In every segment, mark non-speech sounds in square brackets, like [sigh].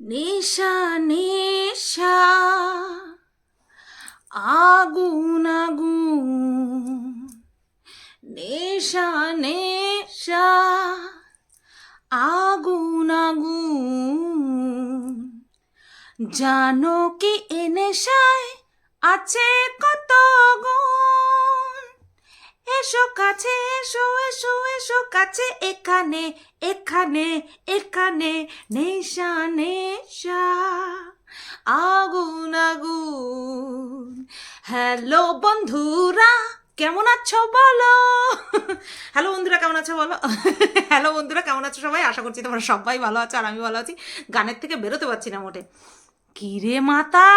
নেশা নেশা। আগুন আগুন। নেশা নেশা। আগুন আগুন। জানো কি এ নেশায় আছে কত গুণ? এসো কাছে, এসো এসো এসো কাছে, এখানে এখানে এখানে, নেশা নেশা। আগুন আগুন। হ্যালো বন্ধুরা, কেমন আছো বলো? হ্যালো বন্ধুরা, কেমন আছো বলো? হ্যালো বন্ধুরা, কেমন আছো সবাই? আশা করছি তোমরা সবাই ভালো আছো আর আমি ভালো আছি। গানের থেকে বেরোতে পারছি না মোটে। কিরে মাতা?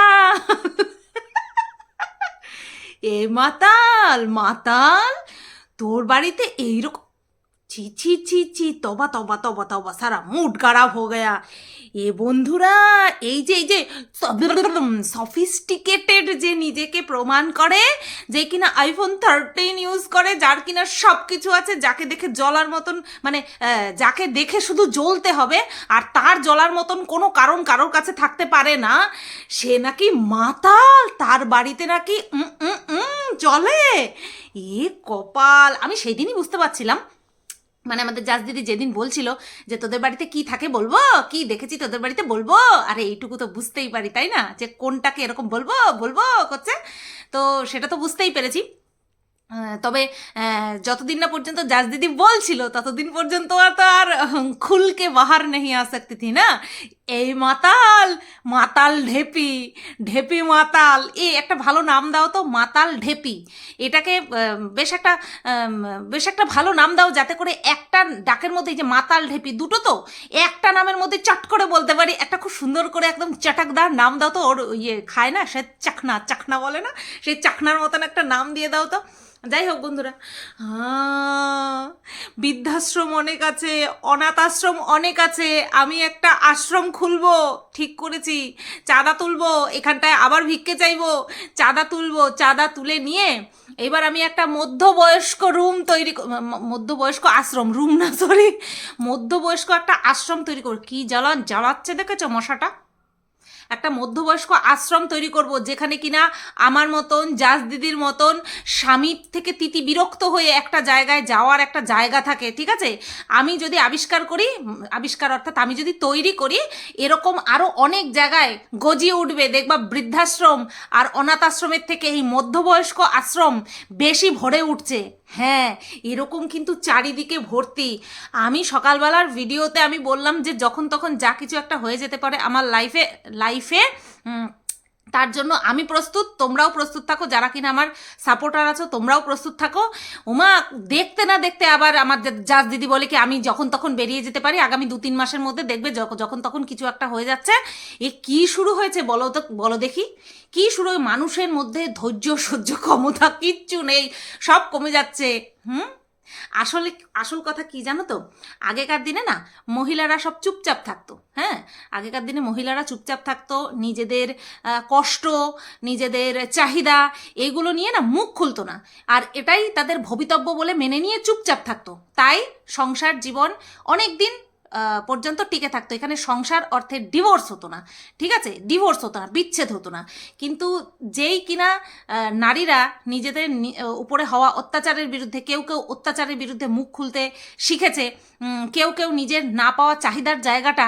এ মাতাল মাতাল, তোর বাড়িতে এইরকম ছি ছি ছি ছি, তবা তবা তবা তবা, সারা মুড খারাপ হো গয়া। এ বন্ধুরা, এই যে এই যে সফিস্টিকেটেড যে নিজেকে প্রমাণ করে, যে কিনা আইফোন থার্টিন ইউজ করে, যার কিনা সব কিছু আছে, যাকে দেখে জলার মতন মানে যাকে দেখে শুধু জ্বলতে হবে, আর তার জলার মতন কোনো কারণ কারোর কাছে থাকতে পারে না, সে নাকি মাতাল, তার বাড়িতে নাকি চলে এ কপাল, আমি সেই দিনই বুঝতে পারছিলাম মানে আমাদের জাজ দিদি যেদিন বলছিল যে তোদের বাড়িতে কি থাকে বলব? কি দেখেছি তোদের বাড়িতে বলব? আরে এইটুকু তো বুঝতেই পারি, তাই না? যে কোনটাকে এরকম বলব? বলব করছে? তো সেটা তো বুঝতেই পেরেছি। তবে যতদিন না পর্যন্ত জাজ দিদি বলছিল, ততদিন পর্যন্ত আর তো আর খুলকে বাহার নেই আ থি, না? এই মাতাল মাতাল ঢেপি ঢেপি মাতাল। এ, একটা ভালো নাম দাও তো, মাতাল ঢেপি। এটাকে বেশ একটা বেশ একটা ভালো নাম দাও যাতে করে একটা ডাকের মধ্যে যে মাতাল ঢেপি দুটো তো একটা নামের মধ্যে চট করে বলতে পারি। একটা খুব সুন্দর করে একদম চটাকদার নাম দাও তো, ওর ইয়ে খায় না, সে চাকনা চাকনা বলে না? সেই চাকনার মতন একটা নাম দিয়ে দাও তো। যাই হোক, বন্ধুরা। বৃদ্ধাশ্রম অনেক আছে অনাথ আশ্রম অনেক আছে। আমি একটা আশ্রম খুলব, ঠিক করেছি। চাঁদা তুলবো, এখানটায় আবার ভিক্ষে চাইব। চাঁদা তুলবো, চাঁদা তুলে নিয়ে এবার আমি একটা মধ্যবয়স্ক রুম তৈরি মধ্যবয়স্ক আশ্রম, রুম না সরি মধ্যবয়স্ক একটা আশ্রম তৈরি করব। কি জ্বালান, জ্বালাচ্ছে দেখেছ মশাটা? একটা মধ্যবয়স্ক আশ্রম তৈরি করব, যেখানে কিনা আমার মতন, জাজ দিদির মতন স্বামীর থেকে তিতি বিরক্ত হয়ে একটা জায়গায় যাওয়ার একটা জায়গা থাকে, ঠিক আছে? আমি যদি আবিষ্কার করি, আবিষ্কার অর্থাৎ আমি যদি তৈরি করি, এরকম আরও অনেক জায়গায় গজিয়ে উঠবে। দেখবা বৃদ্ধাশ্রম আর অনাথ আশ্রমের থেকে এই মধ্যবয়স্ক আশ্রম বেশি ভরে উঠছে। হ্যাঁ এরকম কিন্তু চারিদিকে ভর্তি। আমি সকালবেলার ভিডিওতে আমি বললাম যে যখন তখন যা কিছু একটা হয়ে যেতে পারে আমার লাইফে লাইফে তার জন্য আমি প্রস্তুত, তোমরাও প্রস্তুত থাকো, যারা কিনা আমার সাপোর্টার আছো, তোমরাও প্রস্তুত থাকো। উমা, দেখতে না দেখতে আবার আমার জাজ দিদি বলে কি আমি যখন তখন বেরিয়ে যেতে পারি, আগামী দু তিন মাসের মধ্যে দেখবে যখ- যখন তখন কিছু একটা হয়ে যাচ্ছে। এ কি শুরু হয়েছে বলো তো, বলো দেখি। কি শুরু? মানুষের মধ্যে ধৈর্য, সহ্য ক্ষমতা, কিচ্ছু নেই, সব কমে যাচ্ছে, হুম? আসলে, আসল কথা কি জানো তো? আগেকার দিনে না, মহিলারা সব চুপচাপ থাকতো হ্যাঁ? আগেকার দিনে মহিলারা চুপচাপ থাকতো, নিজেদের কষ্ট, নিজেদের চাহিদা, এগুলো নিয়ে না মুখ খুলতো না। আর এটাই তাদের ভবিতব্য বলে মেনে নিয়ে চুপচাপ থাকতো। তাই সংসার, জীবন অনেক দিন পর্যন্ত টিকে থাকতো। এখানে সংসার অর্থে ডিভোর্স হতো না, ঠিক আছে? ডিভোর্স হতো না, বিচ্ছেদ হতো না। কিন্তু যেই কিনা নারীরা নিজেদের উপরে হওয়া অত্যাচারের বিরুদ্ধে, কেউ কেউ অত্যাচারের বিরুদ্ধে মুখ খুলতে শিখেছে কেউ কেউ নিজের না পাওয়া চাহিদার জায়গাটা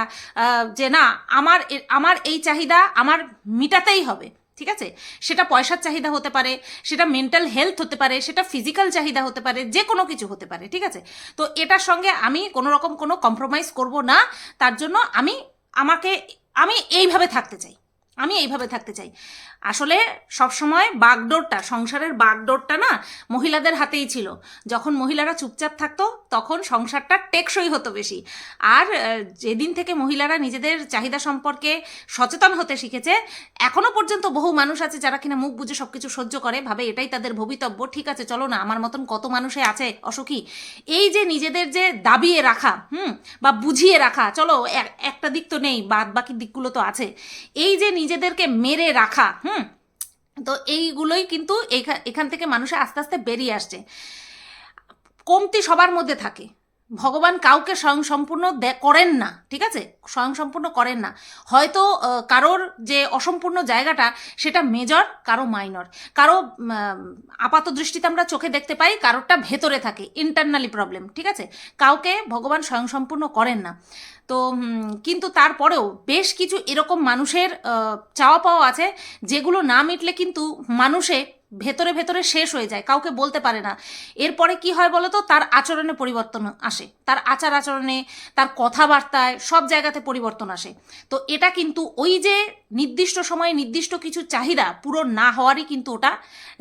যে না, আমার আমার এই চাহিদা আমার মিটাতেই হবে। ঠিক আছে? সেটা পয়সার চাহিদা হতে পারে, সেটা মেন্টাল হেলথ হতে পারে, সেটা ফিজিক্যাল চাহিদা হতে পারে, যে কোনো কিছু হতে পারে, ঠিক আছে? তো এটার সঙ্গে আমি কোনো রকম কোনো কম্প্রোমাইজ করব না, তার জন্য আমি, আমাকে, আমি এইভাবে থাকতে চাই। আমি এইভাবে থাকতে চাই। আসলে সবসময় বাগডোরটা, সংসারের বাগডোরটা না মহিলাদের হাতেই ছিল। যখন মহিলারা চুপচাপ থাকতো, তখন সংসারটা টেকসই হতো বেশি। আর যেদিন থেকে মহিলারা নিজেদের চাহিদা সম্পর্কে সচেতন হতে শিখেছে, এখনও পর্যন্ত বহু মানুষ আছে যারা কিনা মুখ বুঝে সব কিছু সহ্য করে, ভাবে এটাই তাদের ভবিতব্য, ঠিক আছে, চলো না, আমার মতন কত মানুষে আছে, অসুখী। এই যে নিজেদের যে দাবিয়ে রাখা, হুম, বা বুঝিয়ে রাখা, চলো একটা দিক তো নেই, বাদ বাকি দিকগুলো তো আছে। এই যে নিজেদেরকে মেরে রাখা, হুম? তো এইগুলোই কিন্তু এখান থেকে মানুষে আস্তে আস্তে বেরিয়ে আসছে। কমতি সবার মধ্যে থাকে। ভগবান কাউকে স্বয়ংসম্পূর্ণ করেন না, ঠিক আছে? স্বয়ংসম্পূর্ণ করেন না। হয়তো কারোর যে অসম্পূর্ণ জায়গাটা, সেটা মেজর, কারও মাইনর। কারও আপাত দৃষ্টিতে আমরা চোখে দেখতে পাই, কারোরটা ভেতরে থাকে, ইন্টারনালি প্রবলেম, ঠিক আছে? কাউকে ভগবান স্বয়ংসম্পূর্ণ করেন না। তো কিন্তু তারপরেও বেশ কিছু এরকম মানুষের চাওয়া পাওয়া আছে যেগুলো না মিটলে কিন্তু মানুষে ভেতরে ভেতরে শেষ হয়ে যায়, কাউকে বলতে পারে না। এরপরে কি হয় বলো তো তার আচরণে পরিবর্তন আসে, তার আচার আচরণে তার কথাবার্তায় সব জায়গাতে পরিবর্তন আসে। তো এটা কিন্তু ওই যে নির্দিষ্ট সময়ে নির্দিষ্ট কিছু চাহিদা পুরো না হওয়ারই কিন্তু ওটা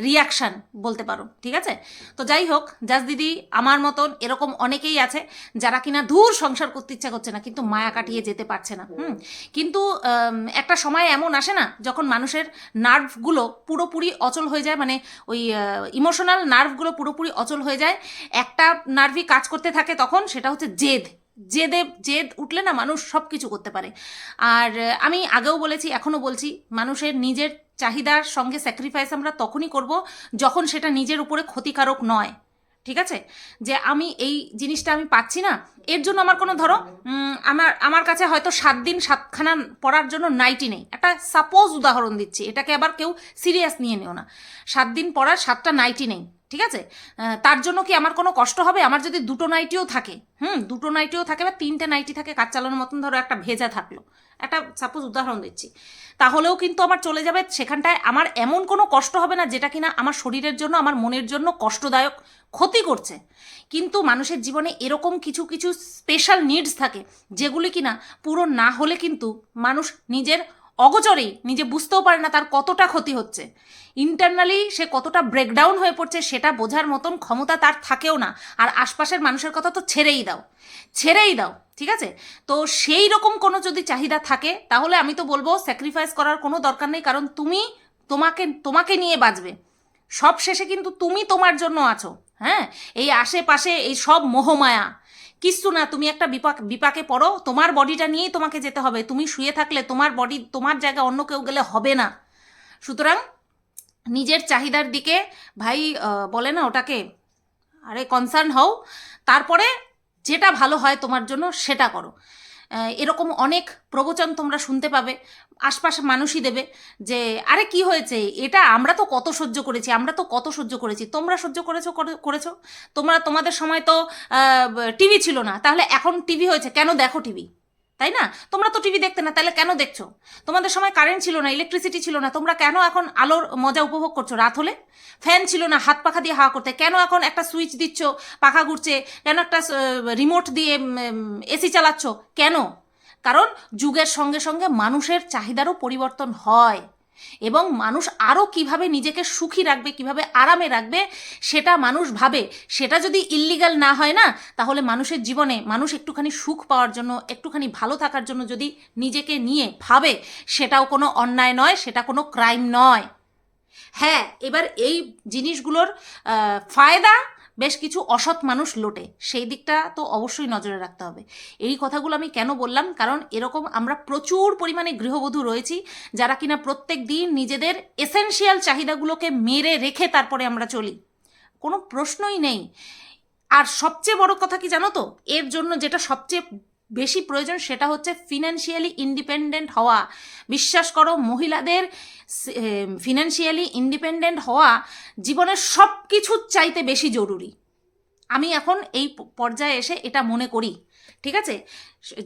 রিয়াকশান বলতে পারো, ঠিক আছে? তো যাই হোক, জাস দিদি আমার মতন এরকম অনেকেই আছে যারা কিনা দূর সংসার করতে ইচ্ছা করছে না, কিন্তু মায়া কাটিয়ে যেতে পারছে না, হুম? কিন্তু একটা সময় এমন আসে না যখন মানুষের নার্ভগুলো পুরোপুরি অচল হয়ে যায় মানে ওই ইমোশনাল নার্ভগুলো পুরোপুরি অচল হয়ে যায়। একটা নার্ভই কাজ করতে থাকে তখন, সেটা হচ্ছে জেদ। জেদে, জেদ উঠলে না মানুষ সব কিছু করতে পারে। আর আমি আগেও বলেছি, এখনও বলছি, মানুষের নিজের চাহিদার সঙ্গে স্যাক্রিফাইস আমরা তখনই করব যখন সেটা নিজের উপরে ক্ষতিকারক নয়। ঠিক আছে? যে আমি এই জিনিসটা আমি পাচ্ছি না, এর জন্য আমার কোনো, ধরো আমার আমার কাছে হয়তো সাত দিন, সাতখানা পড়ার জন্য নাইটি নেই। একটা সাপোজ উদাহরণ দিচ্ছি, এটাকে আবার কেউ সিরিয়াস নিয়ে নিও না। সাত দিন পড়ার সাতটা নাইটি নেই। ঠিক আছে? তার জন্য কি আমার কোনো কষ্ট হবে? আমার যদি দুটো নাইটিও থাকে, হুম, দুটো নাইটিও থাকে বা তিনটে নাইটি থাকে, কাজ চালানোর মতন ধরো একটা ভেজা থাকল। একটা সাপোজ উদাহরণ দিচ্ছি। তাহলেও কিন্তু আমার চলে যাবে সেখানটায় আমার এমন কোনো কষ্ট হবে না যেটা কিনা আমার শরীরের জন্য, আমার মনের জন্য কষ্টদায়ক ক্ষতি করছে। কিন্তু মানুষের জীবনে এরকম কিছু কিছু স্পেশাল নিডস থাকে, যেগুলি কিনা পুরো না হলে কিন্তু মানুষ নিজের অগচরেই নিজে বুঝতেও পারে না তার কতটা ক্ষতি হচ্ছে। ইন্টারনালি সে কতটা ব্রেকডাউন হয়ে পড়ছে সেটা বোঝার মতন ক্ষমতা তার থাকেও না। আর আশপাশের মানুষের কথা তো ছেড়েই দাও। ছেড়েই দাও, ঠিক আছে? তো সেই রকম কোনো যদি চাহিদা থাকে, তাহলে আমি তো বলব স্যাক্রিফাইস করার কোনো দরকার নেই। কারণ তুমি তোমাকে তোমাকে নিয়ে বাঁচবে। সব শেষে কিন্তু তুমি তোমার জন্য আছো হ্যাঁ? এই আশেপাশে এই সব মোহমায়া। কিচ্ছু না, তুমি একটা বিপাক, বিপাকে পড়ো, তোমার বডিটা নিয়েই তোমাকে যেতে হবে। তুমি শুয়ে থাকলে তোমার বডি, তোমার জায়গা অন্য কেউ গেলে হবে না। সুতরাং নিজের চাহিদার দিকে, ভাই বলে না ওটাকে, আরে কনসার্ন হও, তারপরে যেটা ভালো হয় তোমার জন্য সেটা করো। এরকম অনেক প্রবচন তোমরা শুনতে পাবে। আশপাশে মানুষই দেবে যে, আরে, কি হয়েছে? এটা আমরা তো কত সহ্য করেছি, আমরা তো কত সহ্য করেছি। তোমরা সহ্য করেছ, করে- করেছ? তোমরা, তোমাদের সময় তো টিভি ছিল না। তাহলে এখন টিভি হয়েছে, কেন দেখো টিভি? তাই না? তোমরা তো টিভি দেখতে না, তাহলে কেন দেখছ? তোমাদের সময় কারেন্ট ছিল না ইলেকট্রিসিটি ছিল না, তোমরা কেন এখন আলোর মজা উপভোগ করছ রাত হলে? ফ্যান ছিল না, হাত পাখা দিয়ে হাওয়া করতে। কেন এখন একটা সুইচ দিচ্ছ, পাখা ঘুরছে? কেন একটা রিমোট দিয়ে এসি চালাচ্ছ? কেন? কারণ যুগের সঙ্গে সঙ্গে মানুষের চাহিদারও পরিবর্তন হয়। এবং মানুষ আরও কীভাবে নিজেকে সুখী রাখবে, কীভাবে আরামে রাখবে, সেটা মানুষ ভাবে। সেটা যদি ইল্লিগাল না হয় না, তাহলে মানুষের জীবনে মানুষ একটুখানি সুখ পাওয়ার জন্য, একটুখানি ভালো থাকার জন্য যদি নিজেকে নিয়ে ভাবে, সেটাও কোনো অন্যায় নয়, সেটা কোনো ক্রাইম নয়। হ্যাঁ এবার এই জিনিসগুলোর ফায়দা বেশ কিছু অসৎ মানুষ লোটে। সেই দিকটা তো অবশ্যই নজরে রাখতে হবে। এই কথাগুলো আমি কেন বললাম? কারণ এরকম আমরা প্রচুর পরিমাণে গৃহবধূ রয়েছি, যারা কিনা প্রত্যেক দিন নিজেদের এসেনশিয়াল চাহিদাগুলোকে মেরে রেখে তারপরে আমরা চলি। কোনো প্রশ্নই নেই। আর সবচেয়ে বড় কথা কি জানো তো? এর জন্য যেটা সবচেয়ে বেশি প্রয়োজন সেটা হচ্ছে ফিনান্সিয়ালি ইন্ডিপেন্ডেন্ট হওয়া। বিশ্বাস করো, মহিলাদের ফিনান্সিয়ালি ইন্ডিপেন্ডেন্ট হওয়া জীবনের সব কিছুর চাইতে বেশি জরুরি। আমি এখন এই পর্যায়ে এসে এটা মনে করি, ঠিক আছে?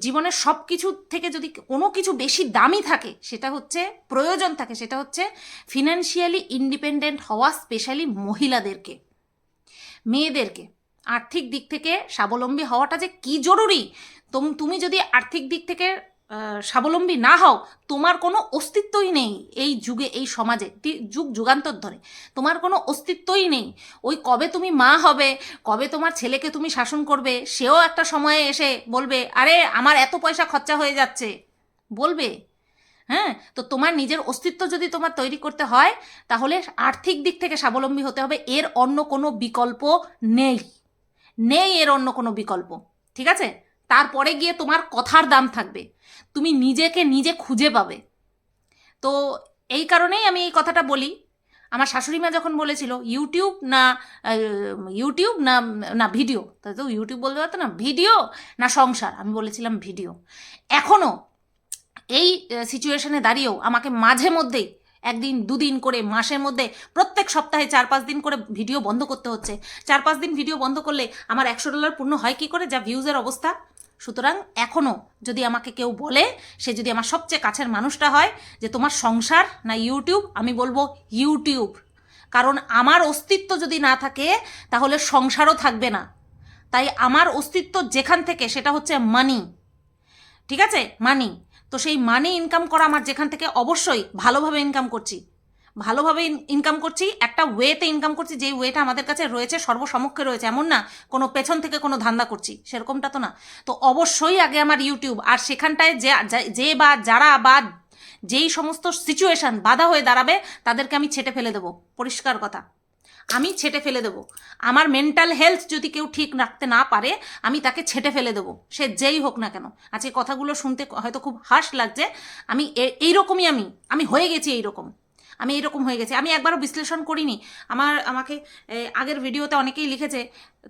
জীবনের সব কিছু থেকে যদি কোনো কিছু বেশি দামি থাকে, সেটা হচ্ছে প্রয়োজন থাকে, সেটা হচ্ছে ফিনান্সিয়ালি ইন্ডিপেন্ডেন্ট হওয়া স্পেশালি মহিলাদেরকে, মেয়েদেরকে। আর্থিক দিক থেকে স্বাবলম্বী হওয়াটা যে কি জরুরি তোম- যদি আর্থিক দিক থেকে স্বাবলম্বী না হও, তোমার কোনো অস্তিত্বই নেই এই যুগে, এই সমাজে যুগ যুগান্তর ধরে। তোমার কোনো অস্তিত্বই নেই। ওই কবে তুমি মা হবে, কবে তোমার ছেলেকে তুমি শাসন করবে, সেও একটা সময়ে এসে বলবে, আরে, আমার এত পয়সা খরচা হয়ে যাচ্ছে। বলবে। হ্যাঁ? তো তোমার নিজের অস্তিত্ব যদি তোমার তৈরি করতে হয়, তাহলে আর্থিক দিক থেকে স্বাবলম্বী হতে হবে, এর অন্য কোনো বিকল্প নেই। নেই এর অন্য কোনো বিকল্প। ঠিক আছে? তারপরে গিয়ে তোমার কথার দাম থাকবে। তুমি নিজেকে নিজে খুঁজে পাবে। তো এই কারণেই আমি এই কথাটা বলি। আমার শাশুড়ি মা যখন বলেছিল, ইউটিউব না ইউটিউব না না, ভিডিও। তাই তো ইউটিউব বলতে পারতো না, ভিডিও না সংসার? আমি বলেছিলাম, ভিডিও। এখনও এই সিচুয়েশনে দাঁড়িয়েও আমাকে মাঝে মধ্যেই একদিন, দুদিন করে, মাসের মধ্যে প্রত্যেক সপ্তাহে চার পাঁচ দিন করে ভিডিও বন্ধ করতে হচ্ছে। চার পাঁচ দিন ভিডিও বন্ধ করলে আমার একশো ডলার পূর্ণ হয় কি করে? যা ভিউজের অবস্থা। সুতরাং এখনও যদি আমাকে কেউ বলে, সে যদি আমার সবচেয়ে কাছের মানুষটা হয়, যে তোমার সংসার না ইউটিউব, আমি বলব ইউটিউব। কারণ আমার অস্তিত্ব যদি না থাকে, তাহলে সংসারও থাকবে না। তাই আমার অস্তিত্ব যেখান থেকে, সেটা হচ্ছে মানি ঠিক আছে? মানি তো সেই মানি ইনকাম করা আমার যেখান থেকে অবশ্যই ভালোভাবে ইনকাম করছি। ভালোভাবে ইনকাম করছি, একটা ওয়েতে ইনকাম করছি, যেই ওয়েটা আমাদের কাছে রয়েছে, সর্বসমক্ষে রয়েছে, এমন না, কোনো পেছন থেকে কোনো ধান্দা করছি, সেরকমটা তো না। তো অবশ্যই আগে আমার ইউটিউব আর সেখানটায় যে যে বা, যারা বা, যেই সমস্ত সিচুয়েশন বাধা হয়ে দাঁড়াবে, তাদেরকে আমি ছেটে ফেলে দেবো, পরিষ্কার কথা। আমি ছেটে ফেলে দেবো। আমার মেন্টাল হেলথ যদি কেউ ঠিক রাখতে না পারে, আমি তাকে ছেটে ফেলে দেবো, সে যেই হোক না কেন। আজকে কথাগুলো শুনতে হয়তো খুব হাস লাগছে, আমি এইরকমই আমি আমি হয়ে গেছি এইরকম। আমি এইরকম হয়ে গেছি। আমি একবারও বিশ্লেষণ করিনি। আমার, আমাকে আগের ভিডিওতে অনেকেই লিখেছে,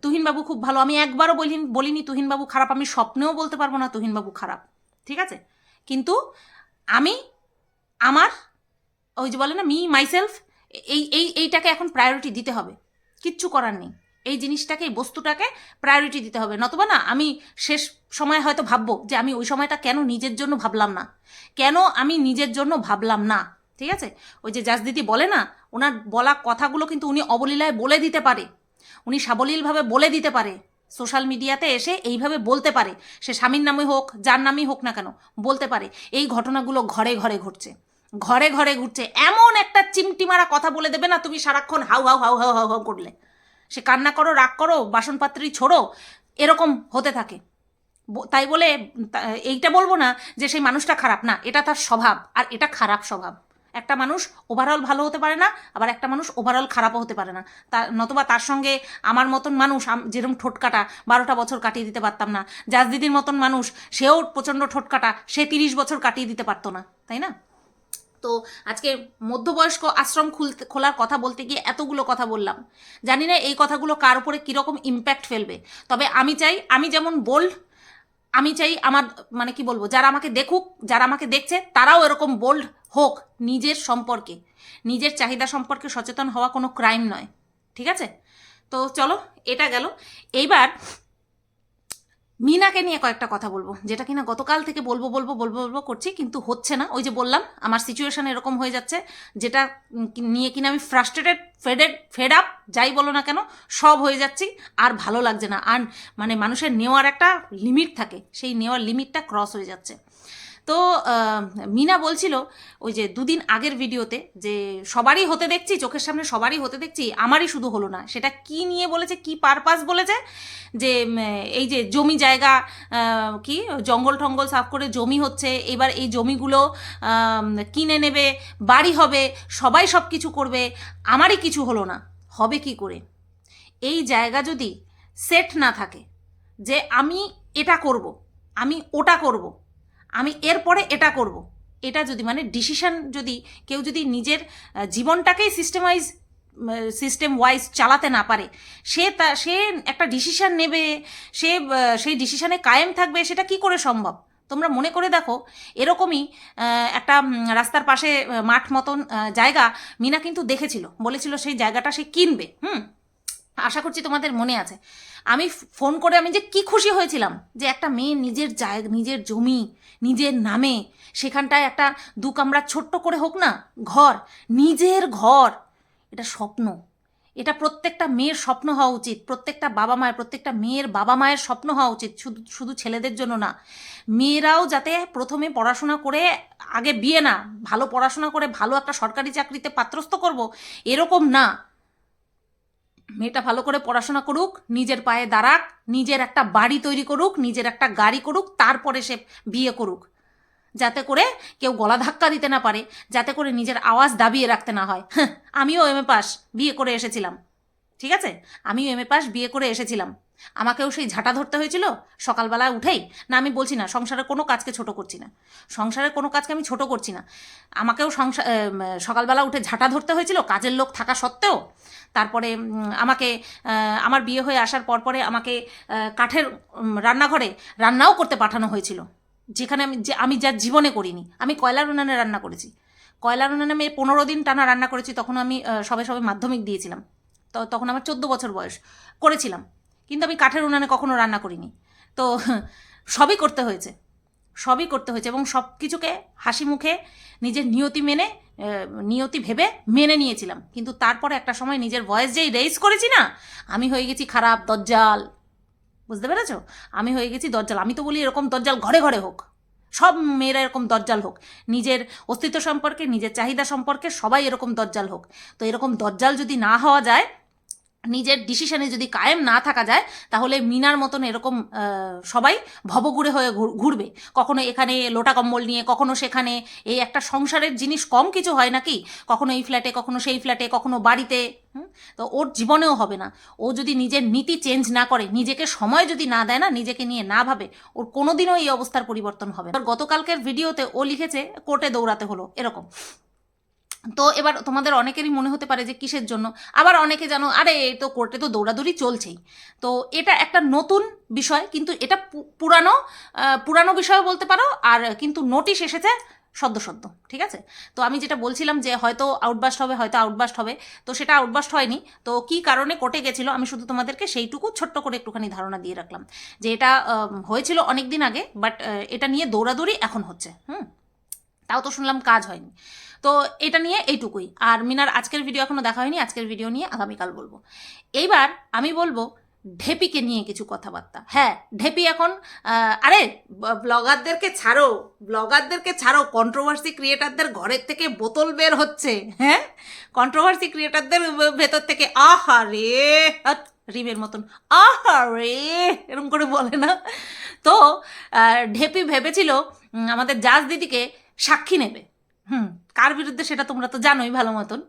তুহিনবাবু খুব ভালো। আমি একবারও বলিনি বলিনি, তুহিনবাবু খারাপ। আমি স্বপ্নেও বলতে পারব না, তুহিনবাবু খারাপ। ঠিক আছে? কিন্তু আমি, আমার, ওই যে বলে না, মি, মাইসেলফ, এই এই, এইটাকে এখন প্রায়োরিটি দিতে হবে। কিচ্ছু করার নেই। এই জিনিসটাকে, এই বস্তুটাকে প্রায়োরিটি দিতে হবে। নতুবা না, আমি শেষ সময় হয়তো ভাববো যে আমি ওই সময়টা কেন নিজের জন্য ভাবলাম না? কেন আমি নিজের জন্য ভাবলাম না? ঠিক আছে? ওই যে জাস দিদি বলে না, ওনার বলা কথাগুলো কিন্তু উনি অবলীলায় বলে দিতে পারে। উনি সাবলীলভাবে বলে দিতে পারে। সোশ্যাল মিডিয়াতে এসে এইভাবে বলতে পারে। সে স্বামীর নামে হোক, যার নামই হোক না কেন, বলতে পারে। এই ঘটনাগুলো ঘরে ঘরে ঘটছে। ঘরে ঘরে ঘুরছে এমন একটা চিমটি মারা কথা বলে দেবে না তুমি সারাক্ষণ হাউ হাউ হাউ হাউ হাউ হাউ করলে। সে কান্না করো, রাগ করো বাসনপাত্রী ছোড়ো, এরকম হতে থাকে। তাই বলে এইটা বলব না যে সেই মানুষটা খারাপ। না, এটা তার স্বভাব, আর এটা খারাপ স্বভাব। একটা মানুষ ওভারঅল ভালো হতে পারে না, আবার একটা মানুষ ওভারঅল খারাপও হতে পারে না। তার নতুবা তার সঙ্গে আমার মতন মানুষ যেরকম ঠোঁটকাটা বারোটা বছর কাটিয়ে দিতে পারতাম না। জাজ দিদির মতন মানুষ, সেও প্রচণ্ড ঠোঁটকাটা সে তিরিশ বছর কাটিয়ে দিতে পারতো না, তাই না? তো আজকে মধ্যবয়স্ক আশ্রম খুলতে, খোলার কথা বলতে গিয়ে এতগুলো কথা বললাম। জানি না এই কথাগুলো কার উপরে কীরকম ইম্প্যাক্ট ফেলবে। তবে আমি চাই, আমি যেমন বোল্ড আমি চাই আমার মানে কি বলব, যারা আমাকে দেখুক, যারা আমাকে দেখছে, তারাও এরকম বোল্ড হোক নিজের সম্পর্কে। নিজের চাহিদা সম্পর্কে সচেতন হওয়া কোনো ক্রাইম নয়। ঠিক আছে? তো চলো, এটা গেল। এইবার মিনাকে নিয়ে কয়েকটা কথা বলব, যেটা কিনা গতকাল থেকে বলব বলব বলব বলব করছি, কিন্তু হচ্ছে না। ওই যে বললাম, আমার সিচুয়েশন এরকম হয়ে যাচ্ছে, যেটা নিয়ে কিনা আমি ফ্রাস্ট্রেটেড ফেডেড ফেড আপ যাই বলো না কেন, সব হয়ে যাচ্ছি, আর ভালো লাগছে না। আর মানে মানুষের নেওয়ার একটা লিমিট থাকে, সেই নেওয়ার লিমিটটা ক্রস হয়ে যাচ্ছে। তো মিনা বলছিল ওই যে দুদিন আগের ভিডিওতে যে সবারই হতে দেখছি, চোখের সামনে সবারই হতে দেখছি, আমারই শুধু হলো না। সেটা কি নিয়ে বলেছে, কি পারপাস বলেছে? যে এই যে জমি জায়গা কি, জঙ্গল টঙ্গল সাফ করে জমি হচ্ছে, এবার এই জমিগুলো কিনে নেবে, বাড়ি হবে, সবাই সব কিছু করবে, আমারই কিছু হলো না, হবে কি করে? এই জায়গা যদি সেট না থাকে, যে আমি এটা করব, আমি ওটা করব আমি এরপরে এটা করব। এটা যদি মানে ডিসিশন যদি কেউ যদি নিজের জীবনটাকেই সিস্টেমাইজ সিস্টেম ওয়াইজ চালাতে না পারে, সে তা, সে একটা ডিসিশন নেবে, সে সেই ডিসিশনে কায়েম থাকবে, সেটা কি করে সম্ভব? তোমরা মনে করে দেখো, এরকমই একটা রাস্তার পাশে মাঠ মতন জায়গা মিনা কিন্তু দেখেছিল। বলেছিল সেই জায়গাটা সে কিনবে। হুম? আশা করছি তোমাদের মনে আছে। আমি ফোন করে আমি যে কি খুশি হয়েছিলাম যে একটা মেয়ে নিজের জায়গা, নিজের জমি, নিজের নামে সেখানটায় একটা দু কামরা ছোট্ট করে হোক না, ঘর, নিজের ঘর। এটা স্বপ্ন। এটা প্রত্যেকটা মেয়ের স্বপ্ন হওয়া উচিত। প্রত্যেকটা বাবা মায়ের, প্রত্যেকটা মেয়ের বাবা মায়ের স্বপ্ন হওয়া উচিত। শুধু শুধু ছেলেদের জন্য না। মেয়েরাও যাতে প্রথমে পড়াশোনা করে আগে বিয়ে না, ভালো পড়াশোনা করে ভালো একটা সরকারি চাকরিতে পাত্রস্থ করব, এরকম না। মেয়েটা ভালো করে পড়াশোনা করুক, নিজের পায়ে দাঁড়াক, নিজের একটা বাড়ি তৈরি করুক, নিজের একটা গাড়ি করুক, তারপরে সে বিয়ে করুক। যাতে করে কেউ গলা ধাক্কা দিতে না পারে, যাতে করে নিজের আওয়াজ দাবিয়ে রাখতে না হয়। [laughs] আমিও এম এ পাস, বিয়ে করে এসেছিলাম। ঠিক আছে? আমিও এম এ পাস, বিয়ে করে এসেছিলাম। আমাকেও সেই ঝাঁটা ধরতে হয়েছিল, সকালবেলা উঠেই। না, আমি বলছি না, সংসারের কোনো কাজকে ছোট করছি না। সংসারের কোনো কাজকে আমি ছোট করছি না। আমাকেও সংসার সকালবেলা উঠে ঝাঁটা ধরতে হয়েছিল, কাজের লোক থাকা সত্ত্বেও। তারপরে আমাকে আমার বিয়ে হয়ে আসার পর পরে আমাকে কাঠের রান্নাঘরে রান্নাও করতে পাঠানো হয়েছিল। যেখানে আমি, যে, আমি যা জীবনে করিনি। আমি কয়লার উনানে রান্না করেছি। কয়লার উনানে আমি পনেরো দিন টানা রান্না করেছি, তখন আমি সবে সবে মাধ্যমিক দিয়েছিলাম। তো তখন আমার চোদ্দ বছর বয়স, করেছিলাম। কিন্তু আমি কাঠের উনানে কখনো রান্না করিনি। তো সবই করতে হয়েছে। সবই করতে হয়েছে এবং সব কিছুকে হাসি মুখে নিজের নিয়তি মেনে নিয়তি ভেবে মেনে নিয়েছিলাম। কিন্তু তারপরে একটা সময় নিজের ভয়েস যেই রেইজ করেছি না, আমি হয়ে গেছি খারাপ, দজ্জাল। বুঝতে পেরেছ? আমি হয়ে গেছি দজ্জাল। আমি তো বলি এরকম দজ্জাল ঘরে ঘরে হোক। সব মেয়েরা এরকম দজ্জাল হোক। নিজের অস্তিত্ব সম্পর্কে, নিজের চাহিদা সম্পর্কে সবাই এরকম দজ্জাল হোক। তো এরকম দজ্জাল যদি না হওয়া যায় নিজের ডিসিশনে যদি কায়েম না থাকা যায়, তাহলে মিনার মতন এরকম সবাই ভবঘুরে হয়ে ঘুর- ঘুরবে। কখনো এখানে লোটা কম্বল নিয়ে, কখনো সেখানে। এই একটা সংসারের জিনিস কম কিছু হয় নাকি? কখনো এই ফ্ল্যাটে কখনো সেই ফ্ল্যাটে কখনো বাড়িতে? তো ওর জীবনেও হবে না। ও যদি নিজের নীতি চেঞ্জ না করে, নিজেকে সময় যদি না দেয় না, নিজেকে নিয়ে না ভাবে, ওর কোনোদিনও এই অবস্থার পরিবর্তন হবে গতকালকের ভিডিওতে ও লিখেছে, কোর্টে দৌড়াতে হলো। এরকম। তো এবার তোমাদের অনেকেরই মনে হতে পারে যে কিসের জন্য? আবার অনেকে জানো আরে, এই তো কোর্টে তো দৌড়াদৌড়ি চলছেই। তো এটা একটা নতুন বিষয়, কিন্তু এটা পুরানো পুরানো বিষয় বলতে পারো, আর কিন্তু নোটিশ এসেছে সদ্য সদ্য, ঠিক আছে? তো আমি যেটা বলছিলাম যে হয়তো আউটবাস্ট হবে, হয়তো আউটবাস্ট হবে, তো সেটা আউটবাস্ট হয়নি। তো কি কারণে কোর্টে গেছিল, আমি শুধু তোমাদেরকে সেইটুকু ছোট্ট করে একটুখানি ধারণা দিয়ে রাখলাম। যে এটা হয়েছিল অনেক দিন আগে, বাট এটা নিয়ে দৌড়াদৌড়ি এখন হচ্ছে, হুম? তাও তো শুনলাম কাজ হয়নি। তো এটা নিয়ে এইটুকুই। আর মিনার আজকের ভিডিও এখনও দেখা হয়নি, আজকের ভিডিও নিয়ে আগামীকাল বলব। এইবার আমি বলব ঢেপিকে নিয়ে কিছু কথাবার্তা। হ্যাঁ ঢেপি এখন আরে, ব্লগারদেরকে ছাড়ো ব্লগারদেরকে ছাড়ো কন্ট্রোভার্সি ক্রিয়েটারদের ঘরের থেকে বোতল বের হচ্ছে হ্যাঁ? কন্ট্রোভার্সি ক্রিয়েটারদের ভেতর থেকে আহা রে রিমের মতন, আহা রে এরকম করে বলে না। তো ঢেপি ভেবেছিল আমাদের জাজ দিদিকে সাক্ষী নেবে। হুম, কার বিরুদ্ধে সেটা তোমরা তো জানোই ভালো মতন।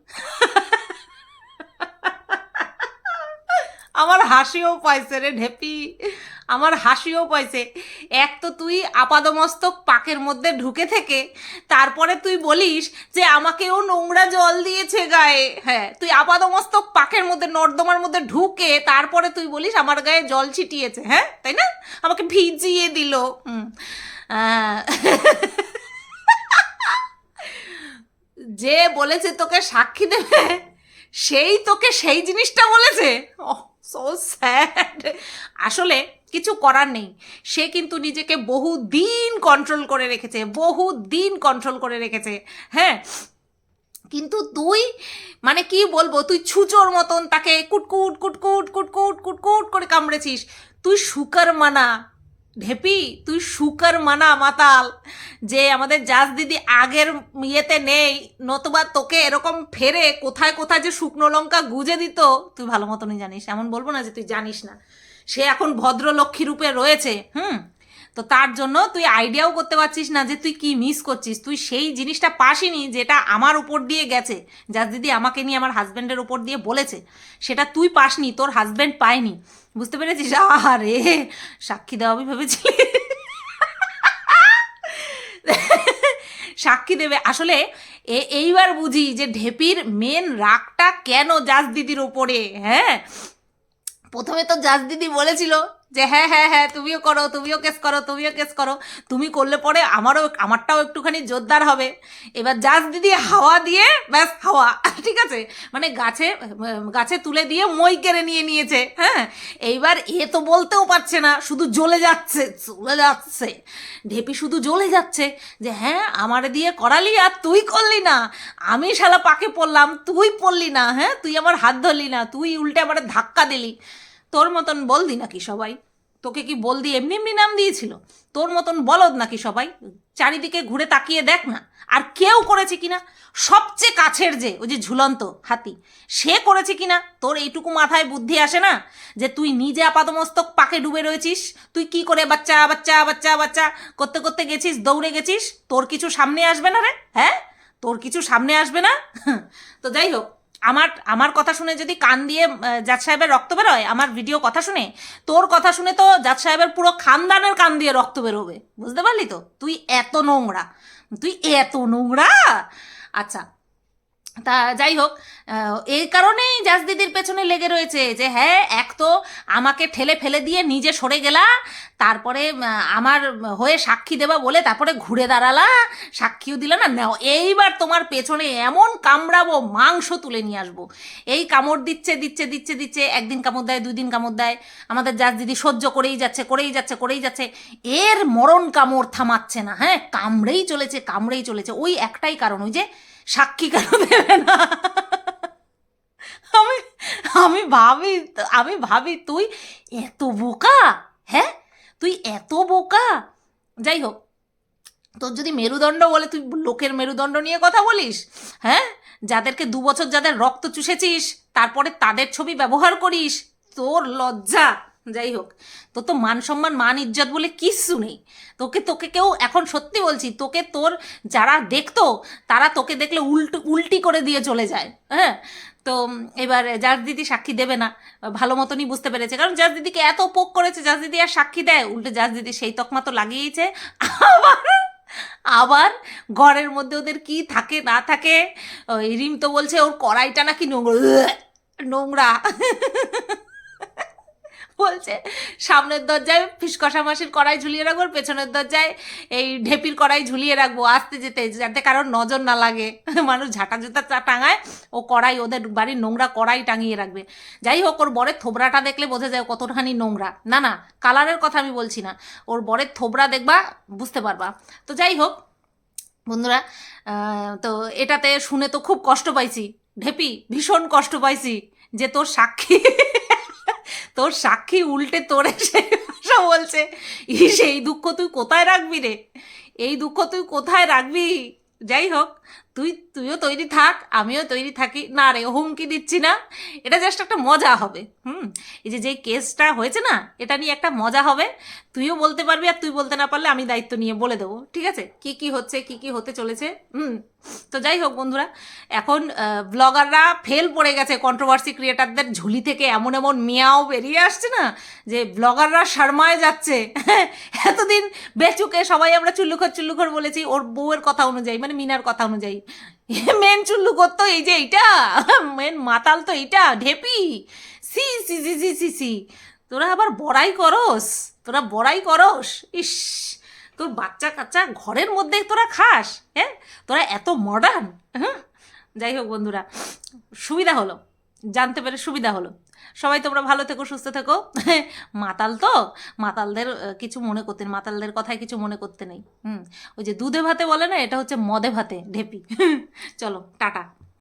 আমার হাসিও পাইছে রে ঢেপি। আমার হাসিও পাইছে। এক তো তুই আপাদমস্তক পাকের মধ্যে ঢুকে থেকে, তারপরে তুই বলিস যে আমাকেও নোংরা জল দিয়েছে গায়ে। হ্যাঁ তুই আপাদমস্তক পাকের মধ্যে, নর্দমার মধ্যে ঢুকে, তারপরে তুই বলিস আমার গায়ে জল ছিটিয়েছে হ্যাঁ তাই না? আমাকে ভিজিয়ে দিল। হুম যে বলেছে তোকে সাক্ষী দেবে, সেই তোকে সেই জিনিসটা বলেছে। স্যাড আসলে কিছু করার নেই। সে কিন্তু নিজেকে বহু দিন কন্ট্রোল করে রেখেছে বহু দিন কন্ট্রোল করে রেখেছে। হ্যাঁ? কিন্তু তুই মানে কি বলব, তুই ছুচোর মতন তাকে কুটকুট কুটকুট কুটকুট কুটকুট করে কামড়েছিস। তুই শুকার মানা। ঢেপি তুই শুকার মানা মাতাল, যে আমাদের জাজ দিদি আগের ইয়েতে নেই, নতুবা তোকে এরকম ফেরে কোথায় কোথায় যে শুকনো লঙ্কা গুজে দিত, তুই ভালো মতনই জানিস। এমন বলব না যে তুই জানিস না। সে এখন ভদ্রলক্ষ্মী রূপে রয়েছে, হুম? তো তার জন্য তুই আইডিয়াও করতে পারছিস না যে তুই কি মিস করছিস। তুই সেই জিনিসটা পাসিনি যেটা আমার উপর দিয়ে গেছে। যার দিদি আমাকে নিয়ে আমার হাজব্যান্ডের উপর দিয়ে বলেছে। সেটা তুই পাসনি, তোর হাজব্যান্ড পায়নি। বুঝতে পেরেছিস? আরে সাক্ষী দেওয়া আমি ভেবেছিলি। সাক্ষী দেবে। আসলে এইবার বুঝি যে ঢেপির মেন রাগটা কেন জাজ দিদির ওপরে হ্যাঁ? প্রথমে তো জাজ দিদি বলেছিল যে হ্যাঁ হ্যাঁ হ্যাঁ তুমিও করো, তুমিও কেস করো, তুমিও কেস করো। তুমি করলে পরে আমারও আমারটাও একটুখানি জোরদার হবে। এবার জাজ দিদি হাওয়া দিয়ে, ব্যাস, হাওয়া, [laughs] ঠিক আছে? মানে গাছে গাছে তুলে দিয়ে মই কেড়ে নিয়ে নিয়েছে হ্যাঁ? এইবার এ তো বলতেও পারছে না, শুধু জ্বলে যাচ্ছে চলে যাচ্ছে। ঢেপি শুধু জ্বলে যাচ্ছে যে হ্যাঁ আমার দিয়ে করালি আর তুই করলি না। আমি শালা পাকে পড়লাম, তুই পড়লি না হ্যাঁ? তুই আমার হাত ধরলি না, তুই উল্টে আমার ধাক্কা দিলি। তোর মতন বলদি নাকি সবাই? তোকে কি বলদি এমনি এমনি নাম দিয়েছিল? তোর মতন বলদ নাকি সবাই? চারিদিকে ঘুরে তাকিয়ে দেখ না, আর কেউ করেছে কিনা? সবচেয়ে কাছের যে, ওই যে ঝুলন্ত হাতি, সে করেছে কিনা? তোর এইটুকু মাথায় বুদ্ধি আসে না? যে তুই নিজে আপাতমস্তক পাকে ডুবে রয়েছিস? তুই কি করে বাচ্চা বাচ্চা বাচ্চা বাচ্চা করতে করতে গেছিস, দৌড়ে গেছিস? তোর কিছু সামনে আসবে না রে? হ্যাঁ? তোর কিছু সামনে আসবে না? [laughs] তো যাই হোক আমার আমার কথা শুনে যদি কান দিয়ে জাজ সাহেবের রক্ত বেরোয়, আমার ভিডিও কথা শুনে, তোর কথা শুনে তো জাজ সাহেবের পুরো খানদানের কান দিয়ে রক্ত বেরোবে। বুঝতে পারলি তো? তুই এত নোংরা। তুই এত নোংরা! আচ্ছা তা যাই হোক এই কারণেই জাজ দিদির পেছনে লেগে রয়েছে যে হ্যাঁ এক তো আমাকে ঠেলে ফেলে দিয়ে নিজে সরে গেলা, তারপরে আমার হয়ে সাক্ষী দেবা বলে তারপরে ঘুরে দাঁড়ালা, সাক্ষীও দিলে না। নাও, এইবার তোমার পেছনে এমন কামড়াবো, মাংস তুলে নিয়ে আসব। এই কামড় দিচ্ছে দিচ্ছে দিচ্ছে দিচ্ছে, একদিন কামড় দেয় দুই দিন কামড় দেয়। আমাদের জাজ দিদি সহ্য করেই যাচ্ছে করেই যাচ্ছে করেই যাচ্ছে। এর মরণ কামড় থামাচ্ছে না হ্যাঁ কামড়েই চলেছে কামড়েই চলেছে। ওই একটাই কারণ, ওই যে সাক্ষী কেন দেবে না? আমি আমি ভাবি আমি ভাবি, তুই এত বোকা হ্যাঁ? তুই এত বোকা। যাই হোক, তোর যদি মেরুদণ্ড বলে, তুই লোকের মেরুদণ্ড নিয়ে কথা বলিস হ্যাঁ? যাদেরকে দু বছর যাদের রক্ত চুষেছিস, তারপরে তাদের ছবি ব্যবহার করিস, তোর লজ্জা। যাই হোক, তোর তো মান সম্মান, মান ইজ্জত বলে কিচ্ছু নেই। তোকে তোকে কেউ এখন সত্যি বলছি, তোকে তোর যারা দেখতো, তারা তোকে দেখলে উল্টো, উল্টি করে দিয়ে চলে যায়। হ্যাঁ? তো এবার জাজ দিদি সাক্ষী দেবে না, ভালো মতনই বুঝতে পেরেছে। কারণ জাজ দিদিকে এত পোক করেছে জাজ দিদি আর সাক্ষী দেয়, উল্টে জাজ দিদি সেই তকমা তো লাগিয়েছে আবার আবার ঘরের মধ্যে ওদের কি থাকে, না থাকে রিম তো বলছে ওর কড়াইটা নাকি নোংরা। নোংরা। বলছে, সামনের দরজায় ফিসকষা মাসির কড়াই ঝুলিয়ে রাখব আর পেছনের দরজায় এই ঢেপির কড়াই ঝুলিয়ে রাখব, আসতে যেতে, যাতে কারোর নজর না লাগে। মানুষ ঝাঁটা জুতা টাঙায়, ও কড়াই, ওদের বাড়ির নোংরা কড়াই টাঙিয়ে রাখবে। যাই হোক, ওর বরের থোবরাটা দেখলে বোঝা যায় কতখানি নোংরা। না না, কালারের কথা আমি বলছি না, ওর বরের থোবরা দেখবা, বুঝতে পারবা। তো যাই হোক, বন্ধুরা তো এটাতে শুনে তো খুব কষ্ট পাইছি। ঢেপি, ভীষণ কষ্ট পাইছি যে তোর সাক্ষী। তোর সাক্ষী উল্টে তোরে এসে ভাষা বলছে। ই সেই দুঃখ তুই কোথায় রাখবি রে? এই দুঃখ তুই কোথায় রাখবি? যাই হোক তুই, তুইও তৈরি থাক, আমিও তৈরি থাকি। না রে, হুমকি দিচ্ছি না। এটা জাস্ট একটা মজা হবে, হুম? এই যে যেই কেসটা হয়েছে না, এটা নিয়ে একটা মজা হবে। তুইও বলতে পারবি আর তুই বলতে না পারলে আমি দায়িত্ব নিয়ে বলে দেবো, ঠিক আছে? কি কি হচ্ছে, কি কি হতে চলেছে, হুম? তো যাই হোক বন্ধুরা, এখন ব্লগাররা ফেল পড়ে গেছে কন্ট্রোভার্সি ক্রিয়েটারদের ঝুলি থেকে। এমন এমন মিয়াও বেরিয়ে আসছে না, যে ব্লগাররা শর্মায় যাচ্ছে। [laughs] এতদিন বেচুকে সবাই আমরা চুল্লুখর চুল্লুখর বলেছি, ওর বউয়ের কথা অনুযায়ী মানে মিনার কথা অনুযায়ী। [laughs] মেন চুল্লুখর তো এই যে এইটা? [laughs] মেন মাতাল তো এইটা, ঢেপি? সি সি সি সি সি সি। তোরা আবার বড়াই করস, তোরা বড়াই করস? ইস, তোর বাচ্চা কাচ্চা ঘরের মধ্যে তোরা খাস হ্যাঁ? তোরা এত মডার্ন হ্যাঁ? যাই হোক বন্ধুরা, সুবিধা হলো, জানতে পেরে সুবিধা হলো। সবাই তোমরা ভালো থেকো, সুস্থ থেকো। [laughs] মাতাল তো? মাতালদের কিছু মনে করতে মাতালদের কথায় কিছু মনে করতে নেই। হুম, ওই যে দুধে ভাতে বলে না, এটা হচ্ছে মদে ভাতে, ঢেপি। [laughs] চলো, টাটা।